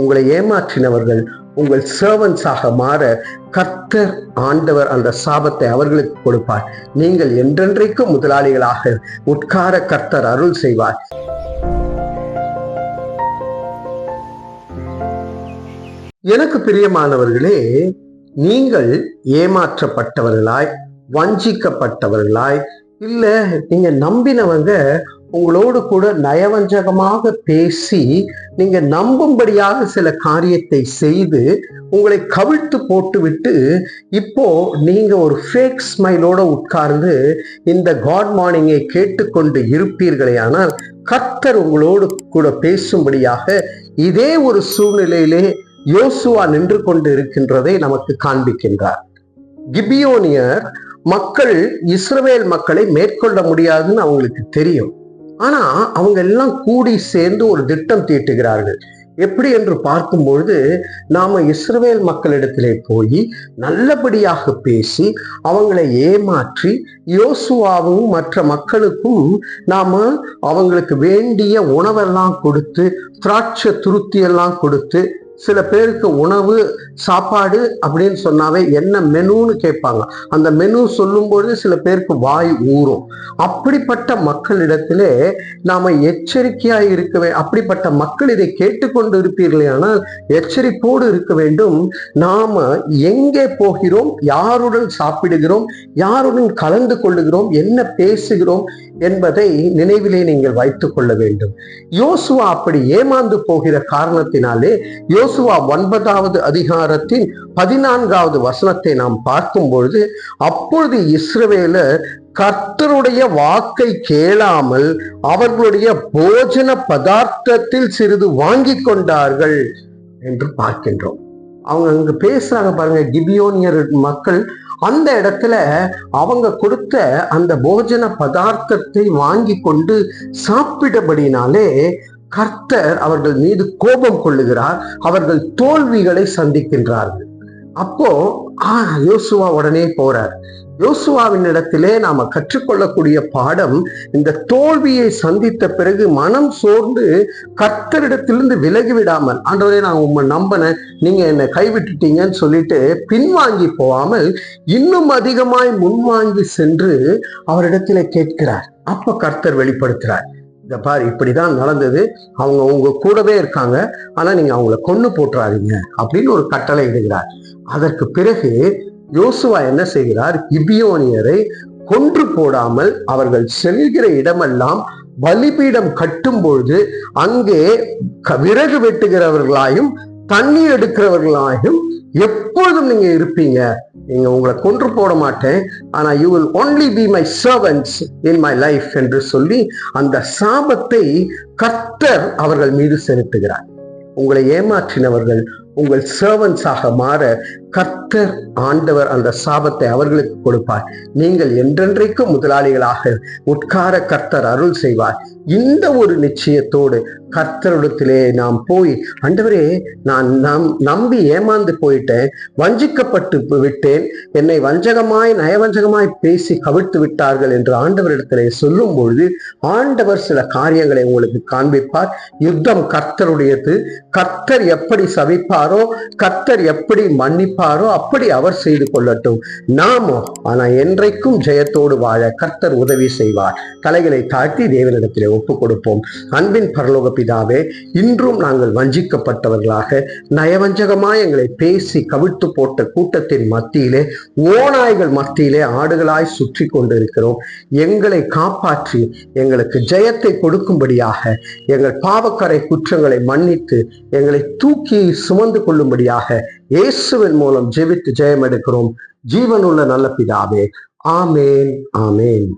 உங்களை ஏமாற்றினவர்கள் உங்கள் சர்வன்ஸாக மாற கர்த்தர் ஆண்டவர் அந்த சாபத்தை அவர்களுக்கு கொடுப்பார். நீங்கள் என்றென்றைக்கும் முதலாளிகளாக உட்கார கர்த்தர் அருள் செய்வார். எனக்கு பிரியமானவர்களே நீங்கள் ஏமாற்றப்பட்டவர்களாய் வஞ்சிக்கப்பட்டவர்களாய் இல்ல நீங்க நம்பினவங்க உங்களோடு கூட நயவஞ்சகமாக பேசி நீங்க நம்பும்படியாக சில காரியத்தை செய்து உங்களை கவிழ்த்து போட்டுவிட்டு இப்போ நீங்க ஒரு ஃபேக் ஸ்மைலோட உட்கார்ந்து இந்த காட் மார்னிங்கை கேட்டுக்கொண்டு இருப்பீர்களே ஆனால் கர்த்தர் உங்களோடு கூட பேசும்படியாக இதே ஒரு சூழ்நிலையிலே யோசுவா நின்று கொண்டு இருக்கின்றதை நமக்கு காண்பிக்கின்றார். கிபியோனியர் மக்கள் இஸ்ரவேல் மக்களை மேற்கொள்ள முடியாதுன்னு அவங்களுக்கு தெரியும். ஆனா அவங்க எல்லாம் கூடி சேர்ந்து ஒரு திட்டம் தீட்டுகிறார்கள். எப்படி என்று பார்க்கும் பொழுது நாம இஸ்ரவேல் மக்களிடத்திலே போய் நல்லபடியாக பேசி அவங்களை ஏமாற்றி யோசுவாவும் மற்ற மக்களுக்கும் நாம அவங்களுக்கு வேண்டிய உணவெல்லாம் கொடுத்து திராட்சை துருத்தியெல்லாம் கொடுத்து சில பேருக்கு உணவு சாப்பாடு அப்படின்னு சொன்னாவே என்ன மெனுன்னு கேட்பாங்க. அந்த மெனு சொல்லும்பொழுது சில பேருக்கு வாய் ஊறும். அப்படிப்பட்ட மக்களிடத்திலே நாம எச்சரிக்கையா இருக்க அப்படிப்பட்ட மக்கள் இதை கேட்டுக்கொண்டு இருப்பீர்களே ஆனால் எச்சரிப்போடு இருக்க வேண்டும். நாம எங்கே போகிறோம் யாருடன் சாப்பிடுகிறோம் யாருடன் கலந்து கொள்ளுகிறோம் என்ன பேசுகிறோம் என்பதை நினைவிலே நீங்கள் வைத்துக் கொள்ள வேண்டும். யோசுவா அப்படி ஏமாந்து போகிற காரணத்தினாலே யோசுவா ஒன்பதாவது அதிகாரத்தின் பதினான்காவது வசனத்தை நாம் பார்க்கும் பொழுது அப்பொழுது இஸ்ரவேல கர்த்தருடைய வாக்கை கேளாமல் அவர்களுடைய போஜன பதார்த்தத்தில் சிறிது வாங்கி கொண்டார்கள் என்று பார்க்கின்றோம். அவங்க அங்கு பேசுறாங்க பாருங்க கிபியோனியர் மக்கள் அந்த இடத்துல அவங்க கொடுத்த அந்த போஜன பதார்த்தத்தை வாங்கி கொண்டு சாப்பிட்டபடினாலே கர்த்தர் அவர்கள் மீது கோபம் கொள்ளுகிறார் அவர்கள் தோல்விகளை சந்திக்கின்றார்கள். அப்போ ஆஹ் யோசுவா உடனே போறார். யோசுவாவின் இடத்திலே நாம கற்றுக்கொள்ளக்கூடிய பாடம் இந்த தோல்வியை சந்தித்த பிறகு மனம் சோர்ந்து கர்த்தரிடத்திலிருந்து விலகி விடாமல் ஆண்டவரே நான் உண்மை நம்பினேன் நீங்க என்னை கைவிட்டுட்டீங்கன்னு சொல்லிட்டு பின்வாங்கி போகாமல் இன்னும் அதிகமாய் முன்வாங்கி சென்று அவரிடத்திலே கேட்கிறார். அப்ப கர்த்தர் வெளிப்படுத்துறார். இந்த பார் இப்படிதான் நடந்தது. அவங்க உங்க கூடவே இருக்காங்க. ஆனால் நீங்கள் அவங்கள கொண்டு போட்டுறாதீங்க அப்படின்னு ஒரு கட்டளை இடுகிறார். அதற்கு பிறகு யோசுவா என்ன செய்கிறார்? கிபியோனியரை கொன்று போடாமல் அவர்கள் செல்கிற இடமெல்லாம் பலிபீடம் கட்டும் பொழுது அங்கே விறகு வெட்டுகிறவர்களாயும் தண்ணீர் எடுக்கிறவர்களாயும் எப்பொழுதும் நீங்க இருப்பீங்க. நீங்க உங்களை கொன்று போட மாட்டேன். ஆனா you will only be my servants in my life என்று சொல்லி அந்த சாபத்தை கர்த்தர் அவர்கள் மீது செலுத்துகிறார். உங்களை ஏமாற்றினவர்கள் உங்கள் சர்வன்ஸாக மாற கர்த்தர் ஆண்டவர் அந்த சாபத்தை அவர்களுக்கு கொடுப்பார். நீங்கள் என்றென்றைக்கும் முதலாளிகளாக உட்கார கர்த்தர் அருள் செய்வார். இந்த ஒரு நிச்சயத்தோடு கர்த்தரிடத்திலே நாம் போய் ஆண்டவரே நான் நம் நம்பி ஏமாந்து போயிட்டேன் வஞ்சிக்கப்பட்டு விட்டேன். என்னை வஞ்சகமாய் நயவஞ்சகமாய் பேசி கவிழ்த்து விட்டார்கள் என்று ஆண்டவரிடத்திலே சொல்லும் பொழுது ஆண்டவர் சில காரியங்களை உங்களுக்கு காண்பிப்பார். யுத்தம் கர்த்தருடையது. கர்த்தர் எப்படி சவிப்பாரோ கர்த்தர் எப்படி மன்னிப்பு அப்படி அவர் செய்து கொள்ளட்டும். நாமோ ஆனா என்றைக்கும் ஜெயத்தோடு வாழ கர்த்தர் உதவி செய்வார். தலைகளை தாழ்த்தி தேவனிடத்திலே ஒப்பு கொடுப்போம் அன்பின் பரலோக பிதாவே இன்றும் நாங்கள் வஞ்சிக்கப்பட்டவர்களாக நயவஞ்சகமாய் எங்களை பேசி கவிழ்த்து போட்ட கூட்டத்தின் மத்தியிலே ஓநாய்கள் மத்தியிலே ஆடுகளாய் சுற்றி கொண்டிருக்கிறோம். எங்களை காப்பாற்றி எங்களுக்கு ஜெயத்தை கொடுக்கும்படியாக எங்கள் பாவக்கரை குற்றங்களை மன்னித்து எங்களை தூக்கி சுமந்து கொள்ளும்படியாக இயேசுவின் மூலம் ஜெபித்து ஜெயம் எடுக்கிறோம் ஜீவனுள்ள நல்ல பிதாவே. ஆமேன் ஆமேன்.